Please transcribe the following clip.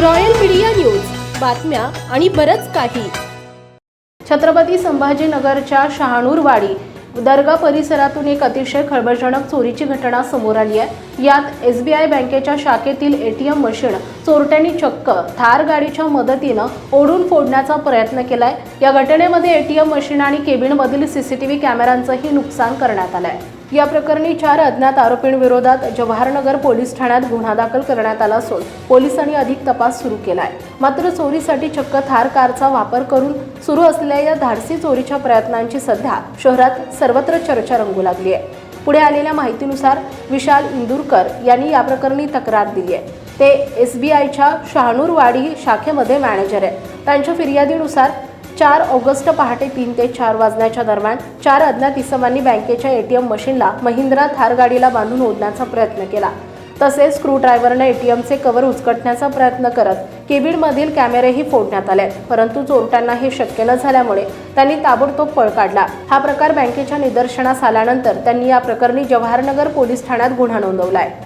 Royal media news. बातम्या आणि बरच काही. छत्रपती संभाजीनगरच्या शहाणूरवाडी दर्गा परिसरातून एक अतिशय खळबळजनक चोरीची घटना समोर आली आहे. यात एस बी आय बँकेच्या शाखेतील ए टी एम मशीन चोरट्यांनी चक्क थार गाडीच्या मदतीनं ओढून फोडण्याचा प्रयत्न केलाय. या घटनेमध्ये ए टी एम मशीन आणि केबिनमधील सी सी टी व्ही कॅमेऱ्यांचंही नुकसान करण्यात आलं आहे या प्रकरणी चार अज्ञात आरोपींविरोधात जवाहरनगर पोलीस ठाण्यात गुन्हा दाखल करण्यात आला असून पोलिसांनी अधिक तपास सुरू केला आहे मात्र चोरीसाठी चक्क थार कारचा वापर करून सुरू असलेल्या या धाडसी चोरीच्या प्रयत्नांची सध्या शहरात सर्वत्र चर्चा रंगू लागली आहे. पुढे आलेल्या माहितीनुसार विशाल इंदूरकर यांनी या प्रकरणी तक्रार दिली आहे. ते एस बी आयच्या शहानूरवाडी शाखेमध्ये मॅनेजर आहे त्यांच्या फिर्यादीनुसार चार ऑगस्ट पहाटे तीन ते चार वाजण्याच्या दरम्यान चार अज्ञात इसमांनी बँकेच्या एटीएम मशीनला महिंद्रा थार गाडीला बांधून ओढण्याचा प्रयत्न केला. तसेच स्क्रूड्रायव्हरनं एटीएमचे कव्हर उचकटण्याचा प्रयत्न करत केबिनमधील कॅमेरेही फोडण्यात आले. परंतु चोरट्यांना हे शक्य न झाल्यामुळे त्यांनी ताबडतोब पळ काढला. हा प्रकार बँकेच्या निदर्शनास आल्यानंतर त्यांनी या प्रकरणी जवाहरनगर पोलीस ठाण्यात गुन्हा नोंदवला आहे